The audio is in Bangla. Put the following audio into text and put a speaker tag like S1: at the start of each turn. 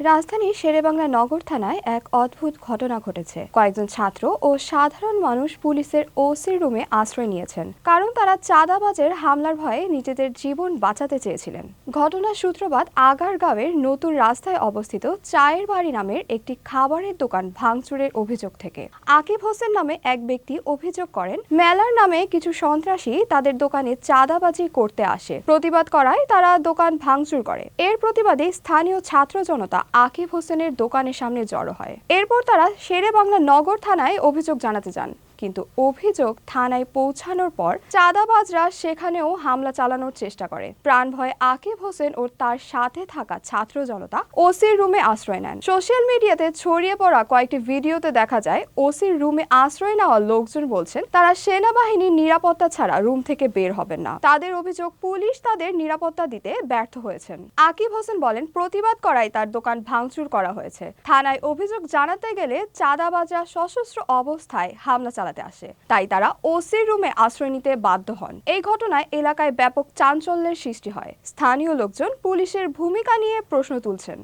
S1: রাজধানীর শেরেবাংলা নগর থানায় এক অদ্ভুত ঘটনা ঘটেছে। কয়েকজন ছাত্র ও সাধারণ মানুষ পুলিশের ওসির রুমে আশ্রয় নিয়েছেন, কারণ তারা চাঁদাবাজের হামলার ভয়ে নিজেদের জীবন বাঁচাতে চেয়েছিলেন। ঘটনার সূত্রপাত আগারগাঁওয়ের নতুন রাস্তায় অবস্থিত চায়ের বাড়ি নামের একটি খাবারের দোকান ভাঙচুরের অভিযোগ থেকে। আকিব হোসেন নামে এক ব্যক্তি অভিযোগ করেন, মেলার নামে কিছু সন্ত্রাসী তাদের দোকানে চাঁদাবাজি করতে আসে। প্রতিবাদ করায় তারা দোকান ভাঙচুর করে। এর প্রতিবাদে স্থানীয় ছাত্র জনতা আকিব হোসেনের দোকানের সামনে জড়ো হয়। এরপর তারা শেরে বাংলা নগর থানায় অভিযোগ জানাতে যান। কিন্তু অভিযোগ থানায় পৌঁছানোর পর চাঁদাবাজরা সেখানেও হামলা চালানোর চেষ্টা করে। প্রাণ ভয়ে আকিব হোসেন ও তার সাথে থাকা ছাত্র জনতা ওসির রুমে আশ্রয় নেন। সোশ্যাল মিডিয়াতে ছড়িয়ে পড়া কয়েকটি ভিডিওতে দেখা যায়, ওসির রুমে আশ্রয় নেওয়া লোকজন বলছেন, তারা সেনাবাহিনীর নিরাপত্তা ছাড়া রুম থেকে বের হবেন না। তাদের অভিযোগ, পুলিশ তাদের নিরাপত্তা দিতে ব্যর্থ হয়েছেন। আকিব হোসেন বলেন, প্রতিবাদ করায় তার দোকান ভাঙচুর করা হয়েছে। থানায় অভিযোগ জানাতে গেলে চাঁদাবাজরা সশস্ত্র অবস্থায় হামলা চালাতে আসে। তাই তারা ওসির রুমে আশ্রয় নিতে বাধ্য হন। এই ঘটনায় এলাকায় ব্যাপক চাঞ্চল্যের সৃষ্টি হয়। স্থানীয় লোকজন পুলিশের ভূমিকা নিয়ে প্রশ্ন তুলছেন।